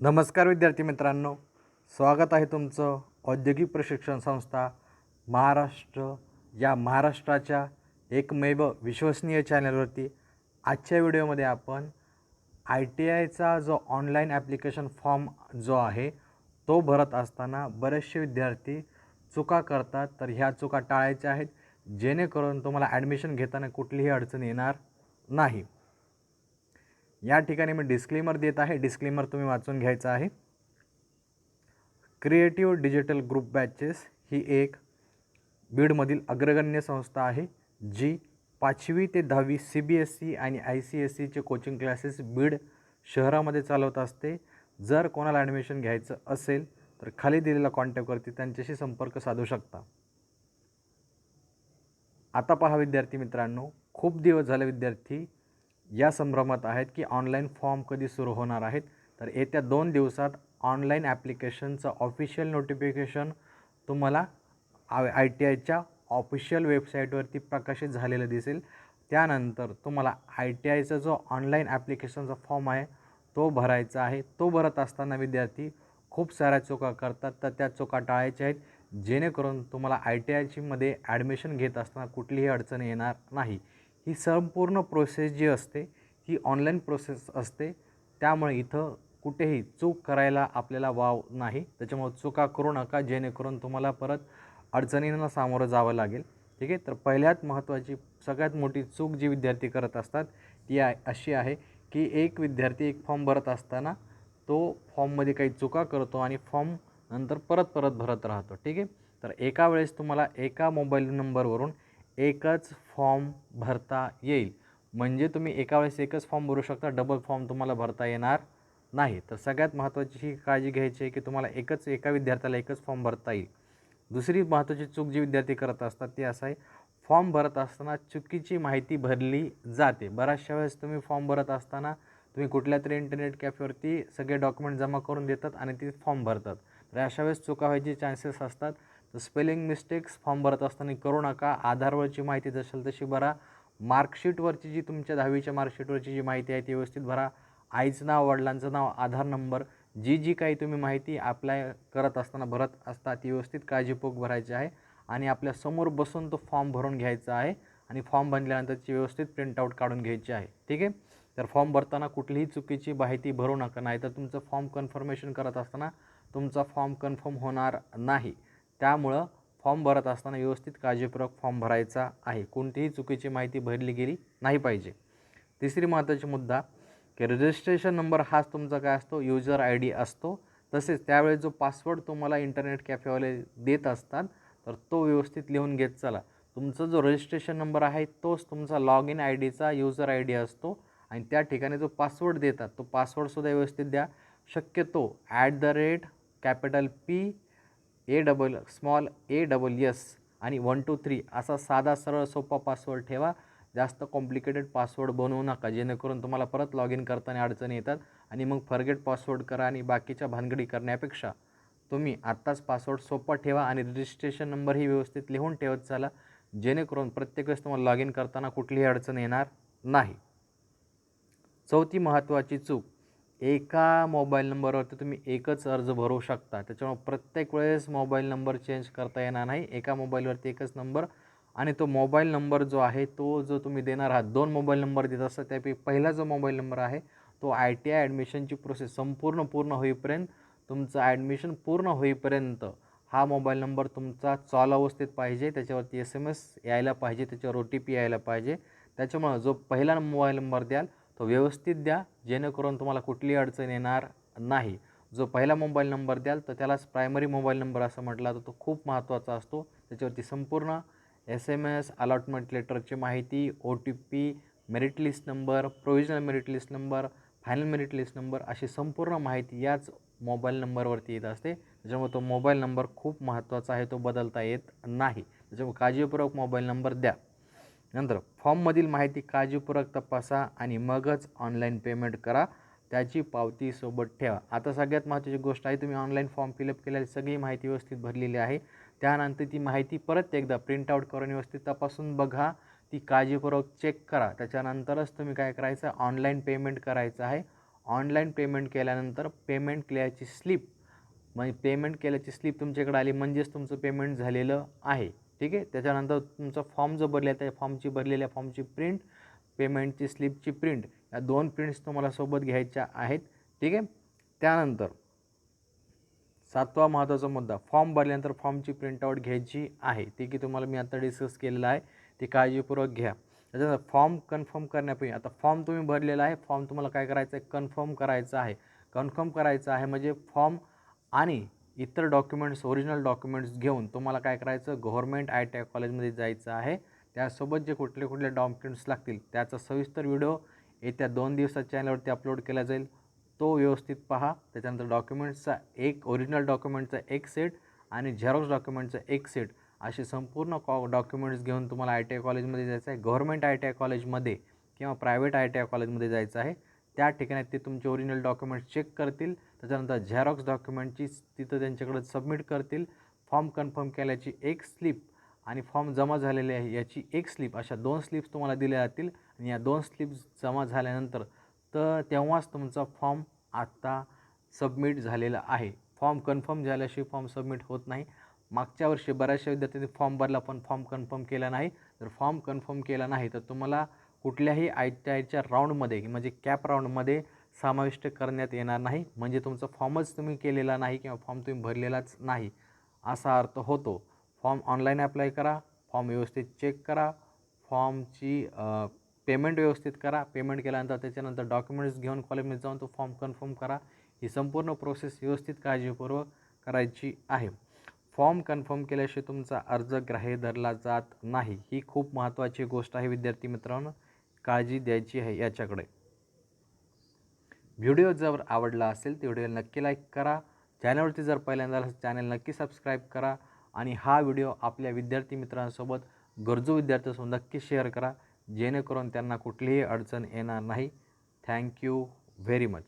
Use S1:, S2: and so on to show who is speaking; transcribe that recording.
S1: नमस्कार विद्यार्थी मित्रांनो. स्वागत आहे तुमचं औद्योगिक प्रशिक्षण संस्था महाराष्ट्र. या महाराष्ट्राच्या एकमेव विश्वसनीय चॅनलवरती आजच्या व्हिडिओमध्ये आपण आय टी आयचा जो ऑनलाईन ॲप्लिकेशन फॉर्म जो आहे तो भरत असताना बरेचसे विद्यार्थी चुका करतात. तर ह्या चुका टाळायच्या आहेत. जेणेकरून तुम्हाला ॲडमिशन घेताना कुठलीही अडचण येणार नाही. या ठिकाणी मी डिस्क्लेमर देत आहे. डिस्क्लेमर तुम्ही वाचून घ्यायचं आहे. क्रिएटिव्ह डिजिटल ग्रुप बॅचेस ही एक बीडमधील अग्रगण्य संस्था आहे जी पाचवी ते दहावी सी बी एस सी आणि आय सी एस सीचे कोचिंग क्लासेस बीड शहरामध्ये चालवत असते. जर कोणाला ॲडमिशन घ्यायचं असेल तर खाली दिलेल्या कॉन्टॅक्टवरती त्यांच्याशी संपर्क साधू शकता. आता पहा विद्यार्थी मित्रांनो खूप दिवस झाले विद्यार्थी या संभ्रमात आहेत की ऑनलाईन फॉर्म कधी सुरू होणार आहेत? तर येत्या दोन दिवसात ऑनलाईन ॲप्लिकेशनचं ऑफिशियल नोटिफिकेशन तुम्हाला आय आय टी आयच्या ऑफिशियल वेबसाईटवरती प्रकाशित झालेलं दिसेल. त्यानंतर तुम्हाला आय टी आयचा जो ऑनलाईन ॲप्लिकेशनचा फॉर्म आहे तो भरायचा आहे. तो भरत असताना विद्यार्थी खूप साऱ्या चुका करतात. तर त्या चुका टाळायच्या आहेत. जेणेकरून तुम्हाला आय टी आयची मध्ये ॲडमिशन घेत असताना कुठलीही अडचण येणार नाही. ही संपूर्ण प्रोसेस जी असते ही ऑनलाईन प्रोसेस असते त्यामुळे इथं कुठेही चूक करायला आपल्याला वाव नाही. त्याच्यामुळे चुका करू नका जेणेकरून तुम्हाला परत अडचणींना सामोरं जावं लागेल. ठीक आहे? तर पहिल्यात महत्त्वाची सगळ्यात मोठी चूक जी विद्यार्थी करत असतात ती आहे अशी आहे की एक विद्यार्थी एक फॉर्म भरत असताना तो फॉर्ममध्ये काही चुका करतो आणि फॉर्म नंतर परत परत भरत राहतो. ठीक आहे? तर एका वेळेस तुम्हाला एका मोबाईल नंबरवरून एकच फॉर्म भरता येईल. म्हणजे तुम्ही एका वेळेस एकच फॉर्म भरू शकता डबल फॉर्म तुम्हाला भरता येणार नाही. तर सगळ्यात महत्त्वाची ही काळजी घ्यायची आहे की तुम्हाला एकच एका विद्यार्थ्याला एकच फॉर्म भरता येईल. दुसरी महत्त्वाची चूक जी विद्यार्थी करत असतात ती असं आहे फॉर्म भरत असताना चुकीची माहिती भरली जाते. बऱ्याचशा वेळेस तुम्ही फॉर्म भरत असताना तुम्ही कुठल्या तरी इंटरनेट कॅफेवरती सगळे डॉक्युमेंट जमा करून देतात आणि ते फॉर्म भरतात. तर अशा वेळेस चुका व्हायचे चान्सेस असतात. तर स्पेलिंग मिस्टेक्स फॉर्म भरत असताना करू नका. आधारवरची माहिती जसेल तशी भरा. मार्कशीटवरची जी तुमच्या दहावीच्या मार्कशीटवरची जी माहिती आहे ती व्यवस्थित भरा. आईचं नाव वडिलांचं नाव आधार नंबर जी जी काही तुम्ही माहिती अप्लाय करत असताना भरत असता ती व्यवस्थित काळजीपूर्वक भरायची आहे. आणि आपल्यासमोर बसून तो फॉर्म भरून घ्यायचा आहे. आणि फॉर्म भरल्यानंतरची व्यवस्थित प्रिंटआउट काढून घ्यायची आहे. ठीक आहे? तर फॉर्म भरताना कुठलीही चुकीची माहिती भरू नका. नाही तर तुमचं फॉर्म कन्फर्मेशन करत असताना तुमचा फॉर्म कन्फर्म होणार नाही. त्यामुळं फॉर्म भरत असताना व्यवस्थित काळजीपूर्वक फॉर्म भरायचा आहे. कोणतीही चुकीची माहिती भरली गेली नाही पाहिजे. तिसरी महत्त्वाची मुद्दा की रजिस्ट्रेशन नंबर हाच तुमचा काय असतो? युजर आय डी असतो. तसेच त्यावेळेस जो पासवर्ड तुम्हाला इंटरनेट कॅफेवाले देत असतात तर तो व्यवस्थित लिहून घेत चला. तुमचा जो रजिस्ट्रेशन नंबर आहे तोच तुमचा लॉग इन आय डीचा युजर आय डी असतो. आणि त्या ठिकाणी जो पासवर्ड देतात तो पासवर्डसुद्धा व्यवस्थित द्या. शक्यतो at the rate capital P A double small A double S आणि वन टू थ्री असा साधा सरळ सोपा पासवर्ड ठेवा. जास्त कॉम्प्लिकेटेड पासवर्ड बनवू नका जेणेकरून तुम्हाला परत लॉग इन करताना अडचणी येतात आणि मग फर्गेट पासवर्ड करा आणि बाकीच्या भानगडी करण्यापेक्षा तुम्ही आत्ताच पासवर्ड सोपा ठेवा आणि रजिस्ट्रेशन नंबरही व्यवस्थित लिहून ठेवत चाला जेणेकरून प्रत्येक वेळेस तुम्हाला लॉग इन करताना कुठलीही अडचण येणार नाही. चौथी महत्त्वाची चूक एका मोबाईल नंबरवरती तुम्ही एकच अर्ज भरू शकता. त्याच्यामुळे प्रत्येक वेळेस मोबाईल नंबर चेंज करता येणार नाही. एका मोबाईलवरती एकच नंबर आणि तो मोबाईल नंबर जो आहे तो जो तुम्ही देणार आहात दोन मोबाईल नंबर देत असता त्यापैकी पहिला जो मोबाईल नंबर आहे तो आय टी आय ॲडमिशनची प्रोसेस संपूर्ण पूर्ण होईपर्यंत तुमचं ॲडमिशन पूर्ण होईपर्यंत हा मोबाईल नंबर तुमचा चालू अवस्थेत पाहिजे. त्याच्यावरती एस एम एस यायला पाहिजे. त्याच्यावर ओ टी पी यायला पाहिजे. त्याच्यामुळं जो पहिला मोबाईल नंबर द्याल तो व्यवस्थित द्या जेणेकरून तुम्हाला कुठली अडचण येणार नाही. जो पहिला मोबाईल नंबर द्याल तर त्यालाच प्रायमरी मोबाईल नंबर असं म्हटला तर तो खूप महत्त्वाचा असतो. त्याच्यावरती संपूर्ण एस एम एस अलॉटमेंट लेटरची माहिती O T P merit list number provisional merit list number final merit list number अशी संपूर्ण माहिती याच मोबाईल नंबरवरती येत असते. त्याच्यामुळे तो मोबाईल नंबर खूप महत्त्वाचा आहे. तो बदलता येत नाही. त्याच्यामुळे काळजीपूर्वक मोबाईल नंबर द्या. नंतर फॉर्ममधील माहिती काळजीपूर्वक तपासा आणि मगच ऑनलाईन पेमेंट करा. त्याची पावती सोबत ठेवा. आता सगळ्यात महत्त्वाची गोष्ट आहे तुम्ही ऑनलाईन फॉर्म फिलअप केल्याची सगळी माहिती व्यवस्थित भरलेली आहे. त्यानंतर ती माहिती परत एकदा प्रिंटआउट करून व्यवस्थित तपासून बघा. ती काळजीपूर्वक चेक करा. त्याच्यानंतरच तुम्ही काय करायचं? ऑनलाईन पेमेंट करायचं आहे. ऑनलाईन पेमेंट केल्यानंतर पेमेंट केल्याची स्लिप म्हणजे पेमेंट केल्याची स्लिप तुमच्याकडे आली म्हणजेच तुमचं पेमेंट झालेलं आहे. ठीक आहे? त्याच्यानंतर तुमचा फॉर्म जो भरलेला त्या फॉर्मची भरलेल्या फॉर्मची प्रिंट पेमेंटची स्लिपची प्रिंट या दोन प्रिंट्स तुम्हाला सोबत घ्यायच्या आहेत. ठीक आहे? त्यानंतर सातवा महत्त्वाचा मुद्दा फॉर्म भरल्यानंतर फॉर्मची प्रिंटआउट घ्यायची आहे. ती की तुम्हाला मी आता डिस्कस केलेलं आहे. ती काळजीपूर्वक घ्या. त्याच्यानंतर फॉर्म कन्फर्म करण्यापूर्वी आता फॉर्म तुम्ही भरलेला आहे फॉर्म तुम्हाला काय करायचं आहे? कन्फर्म करायचं आहे. कन्फर्म करायचं आहे म्हणजे फॉर्म आणि इतर डॉक्युमेंट्स ओरिजिनल डॉक्युमेंट्स घेऊन तुम्हाला काय करायचं? गव्हर्मेंट आय टी आय कॉलेजमध्ये जायचं आहे. त्यासोबत जे कुठले कुठले डॉक्युमेंट्स लागतील त्याचा सविस्तर व्हिडिओ येत्या दोन दिवसात चॅनलवरती अपलोड केला जाईल. तो व्यवस्थित पहा. त्याच्यानंतर डॉक्युमेंट्सचा एक ओरिजिनल डॉक्युमेंटचा एक सेट आणि झेरॉक्स डॉक्युमेंटचा एक सेट असे संपूर्ण कॉ डॉक्युमेंट्स घेऊन तुम्हाला आय टी आय कॉलेजमध्ये जायचं आहे. गव्हर्मेंट आय टी आय कॉलेजमध्ये किंवा प्रायव्हेट आय टी आय कॉलेजमध्ये जायचं आहे. त्या ठिकाणी ते तुमचे ओरिजिनल डॉक्युमेंट्स चेक करतील. त्याच्यानंतर झेरॉक्स डॉक्युमेंटची तिथं त्यांच्याकडे सबमिट करतील. फॉर्म कन्फर्म केल्याची एक स्लिप आणि फॉर्म जमा झालेले आहे याची एक स्लिप अशा दोन स्लिप्स तुम्हाला दिल्या जातील आणि या दोन स्लिप्स जमा झाल्यानंतर तर तेव्हाच तुमचा फॉर्म आत्ता सबमिट झालेला आहे. फॉर्म कन्फर्म झाल्याशिवाय फॉर्म सबमिट होत नाही. मागच्या वर्षी बऱ्याचशा विद्यार्थ्यांनी फॉर्म भरला पण फॉर्म कन्फर्म केला नाही. जर फॉर्म कन्फर्म केला नाही तर तुम्हाला कुठल्याही आय टी आयच्या राऊंडमध्ये म्हणजे कॅप राऊंडमध्ये समाविष्ट करण्यात येणार नाही. म्हणजे तुमचा फॉर्मच तुम्ही केलेला नाही किंवा फॉर्म तुम्ही भरलेलाच नाही असा अर्थ होतो. फॉर्म ऑनलाईन अप्लाय करा फॉर्म व्यवस्थित चेक करा फॉर्मची पेमेंट व्यवस्थित करा. पेमेंट केल्यानंतर त्याच्यानंतर डॉक्युमेंट्स घेऊन कॉलेजमध्ये जाऊन तो फॉर्म कन्फर्म करा. ही संपूर्ण प्रोसेस व्यवस्थित काळजीपूर्वक करायची आहे. फॉर्म कन्फर्म केल्याशिवाय तुमचा अर्ज ग्राह्य धरला जात नाही. ही खूप महत्त्वाची गोष्ट आहे विद्यार्थी मित्रांनो. काळजी द्यायची आहे याच्याकडे. व्हिडिओ जर आवडला असेल तर व्हिडिओ नक्की लाईक करा. चॅनलवरती जर पहिल्यांदा चॅनल नक्की सबस्क्राईब करा आणि हा व्हिडिओ आपल्या विद्यार्थी मित्रांसोबत गरजू विद्यार्थ्यांसोबत नक्की शेअर करा. जेणेकरून त्यांना कुठलीही अडचण येणार नाही. Thank you very much.